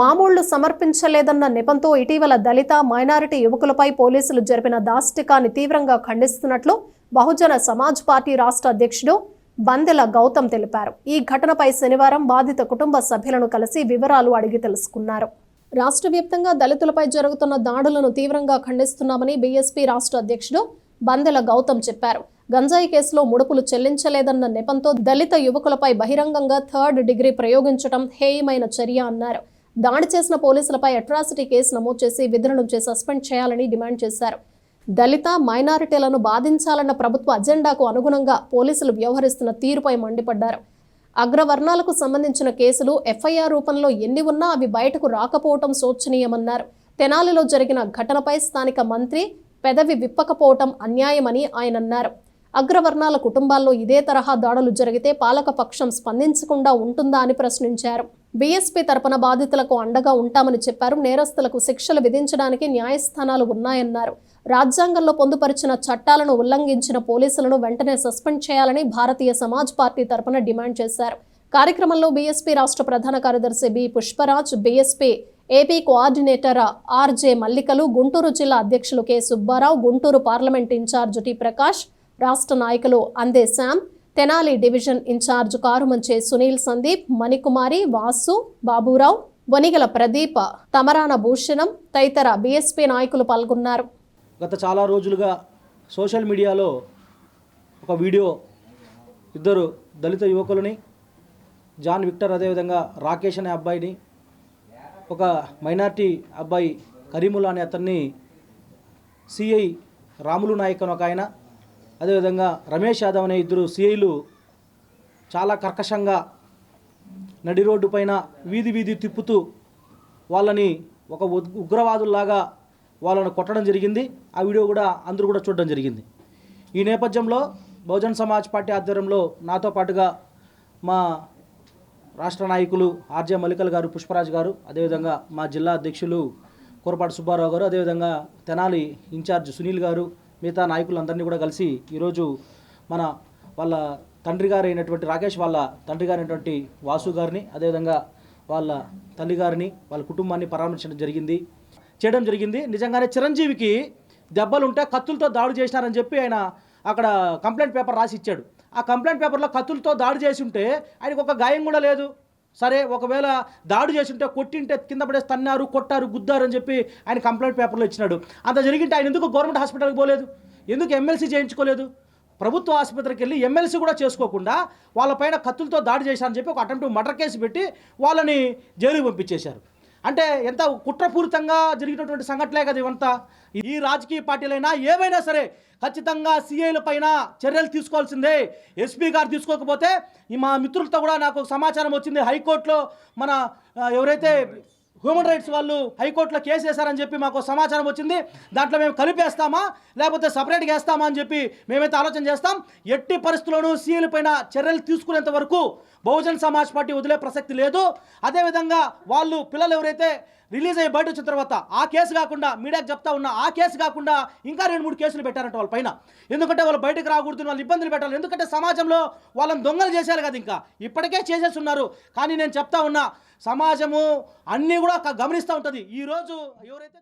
మామూళ్ళు సమర్పించలేదన్న నెపంతో ఇటీవల దళిత మైనారిటీ యువకులపై పోలీసులు జరిపిన దాష్టికాన్ని తీవ్రంగా ఖండిస్తున్నట్లు బహుజన సమాజ్ పార్టీ రాష్ట్ర అధ్యక్షుడు బందెల గౌతమ్ తెలిపారు. ఈ ఘటనపై శనివారం బాధిత కుటుంబ సభ్యులను కలిసి వివరాలు అడిగి తెలుసుకున్నారు. రాష్ట్ర వ్యాప్తంగా దళితులపై జరుగుతున్న దాడులను తీవ్రంగా ఖండిస్తున్నామని బీఎస్పీ రాష్ట్ర అధ్యక్షుడు బందెల గౌతమ్ చెప్పారు. గంజాయి కేసులో ముడుపులు చెల్లించలేదన్న నెపంతో దళిత యువకులపై బహిరంగంగా థర్డ్ డిగ్రీ ప్రయోగించడం హేయమైన చర్య అన్నారు. దాడి చేసిన పోలీసులపై అట్రాసిటీ కేసు నమోదు చేసి విధుల నుంచి సస్పెండ్ చేయాలని డిమాండ్ చేశారు. దళిత మైనారిటీలను బాధించాలన్న ప్రభుత్వ అజెండాకు అనుగుణంగా పోలీసులు వ్యవహరిస్తున్న తీరుపై మండిపడ్డారు. అగ్రవర్ణాలకు సంబంధించిన కేసులు ఎఫ్ఐఆర్ రూపంలో ఎన్ని ఉన్నా అవి బయటకు రాకపోవటం శోచనీయమన్నారు. తెనాలిలో జరిగిన ఘటనపై స్థానిక మంత్రి పెదవి విప్పకపోవటం అన్యాయమని ఆయన అన్నారు. అగ్రవర్ణాల కుటుంబాల్లో ఇదే తరహా దాడులు జరిగితే పాలకపక్షం స్పందించకుండా ఉంటుందా అని ప్రశ్నించారు. బీఎస్పీ తరపున బాధితులకు అండగా ఉంటామని చెప్పారు. నేరస్తులకు శిక్షలు విధించడానికి న్యాయస్థానాలు ఉన్నాయన్నారు. రాజ్యాంగంలో పొందుపరిచిన చట్టాలను ఉల్లంఘించిన పోలీసులను వెంటనే సస్పెండ్ చేయాలని భారతీయ సమాజ్ పార్టీ తరపున డిమాండ్ చేశారు. కార్యక్రమంలో బీఎస్పీ రాష్ట్ర ప్రధాన కార్యదర్శి B. Pushparaj BSP AP coordinator RJ మల్లికలు Guntur జిల్లా అధ్యక్షులు K. Subbarao Guntur parliament in charge T. Prakash రాష్ట్ర నాయకులు Ande Shyam Tenali division in charge Karumanche Sunil Sandeep Manikumari Vasu Baburao Vanigala Pradeepa Tamarana Bhushanam తదితర BSP నాయకులు పాల్గొన్నారు. గత చాలా రోజులుగా సోషల్ మీడియాలో ఒక వీడియో ఇద్దరు దళిత యువకులని జాన్ విక్టర్ అదేవిధంగా రాకేష్ అనే అబ్బాయిని ఒక మైనార్టీ అబ్బాయి కరీముల్లా అనే అతన్ని సిఐ రాములు నాయక్ అని ఒక ఆయన అదేవిధంగా రమేష్ యాదవ్ అనే ఇద్దరు సిఐలు చాలా కర్కశంగా నడి రోడ్డు పైన వీధి వీధి తిప్పుతూ వాళ్ళని ఒక ఉగ్రవాదుల్లాగా వాళ్ళను కొట్టడం జరిగింది. ఆ వీడియో కూడా అందరూ కూడా చూడడం జరిగింది. ఈ నేపథ్యంలో బహుజన్ సమాజ్ పార్టీ ఆధ్వర్యంలో నాతో పాటుగా మా రాష్ట్ర నాయకులు ఆర్జే మల్లికల్ గారు పుష్పరాజ్ గారు అదేవిధంగా మా జిల్లా అధ్యక్షులు కురపాటి సుబ్బారావు గారు అదేవిధంగా తెనాలి ఇన్ఛార్జ్ సునీల్ గారు మిగతా నాయకులందరినీ కూడా కలిసి ఈరోజు మన వాళ్ళ తండ్రి గారు అయినటువంటి రాకేష్ వాళ్ళ తండ్రి గారైనటువంటి వాసు గారిని అదేవిధంగా వాళ్ళ తల్లి గారిని వాళ్ళ కుటుంబాన్ని పరామర్శించడం జరిగింది. చేయడం జరిగింది. నిజంగానే చిరంజీవికి దెబ్బలుంటే కత్తులతో దాడి చేసినారని చెప్పి ఆయన అక్కడ కంప్లైంట్ పేపర్ రాసి ఇచ్చాడు. ఆ కంప్లైంట్ పేపర్లో కత్తులతో దాడి చేసి ఉంటే ఆయనకు ఒక గాయం కూడా లేదు. సరే ఒకవేళ దాడి చేసి ఉంటే కొట్టింటే కింద పడేసి తన్నారు కొట్టారు గుద్దారు అని చెప్పి ఆయన కంప్లైంట్ పేపర్లో ఇచ్చినాడు. అంత జరిగింటే ఆయన ఎందుకు గవర్నమెంట్ హాస్పిటల్కి పోలేదు? ఎందుకు ఎమ్మెల్సీ చేయించుకోలేదు? ప్రభుత్వ ఆసుపత్రికి వెళ్ళి ఎమ్మెల్సీ కూడా చేసుకోకుండా వాళ్ళపైన కత్తులతో దాడి చేశారని చెప్పి ఒక అటెంప్ట్ మర్డర్ కేసు పెట్టి వాళ్ళని జైలుకి పంపించేశారు. అంటే ఎంత కుట్రపూరితంగా జరిగినటువంటి సంఘటనలే కదా ఇవంతా. ఈ రాజకీయ పార్టీలైనా ఏవైనా సరే ఖచ్చితంగా సీఐల పైన చర్యలు తీసుకోవాల్సిందే. ఎస్పీ గారు తీసుకోకపోతే ఈ మా మిత్రులతో కూడా నాకు సమాచారం వచ్చింది. హైకోర్టులో మన ఎవరైతే హ్యూమన్ రైట్స్ వాళ్ళు హైకోర్టులో కేసు వేశారని చెప్పి మాకు సమాచారం వచ్చింది. దాంట్లో మేము కలిపేస్తామా? లేకపోతే సపరేట్గా వేస్తామా అని చెప్పి మేమైతే ఆలోచన చేస్తాం. ఎట్టి పరిస్థితుల్లోనూ సీఎల పైన చర్యలు తీసుకునేంత వరకు బహుజన్ సమాజ్ పార్టీ వదిలే ప్రసక్తి లేదు. అదేవిధంగా వాళ్ళు పిల్లలు ఎవరైతే రిలీజ్ అయ్యి బయట వచ్చిన తర్వాత ఆ కేసు కాకుండా మీడియాకి చెప్తా ఉన్నా ఆ కేసు కాకుండా ఇంకా రెండు మూడు కేసులు పెట్టారంట వాళ్ళ పైన. ఎందుకంటే వాళ్ళు బయటకు రాకూడదు వాళ్ళు ఇబ్బందులు పెట్టాలి. ఎందుకంటే సమాజంలో వాళ్ళని దొంగలు చేశారు కదా ఇంకా. ఇప్పటికే చేసేస్తున్నారు. కానీ నేను చెప్తా ఉన్నా సమాజము అన్నీ కూడా గమనిస్తూ ఉంటుంది. ఈరోజు ఎవరైతే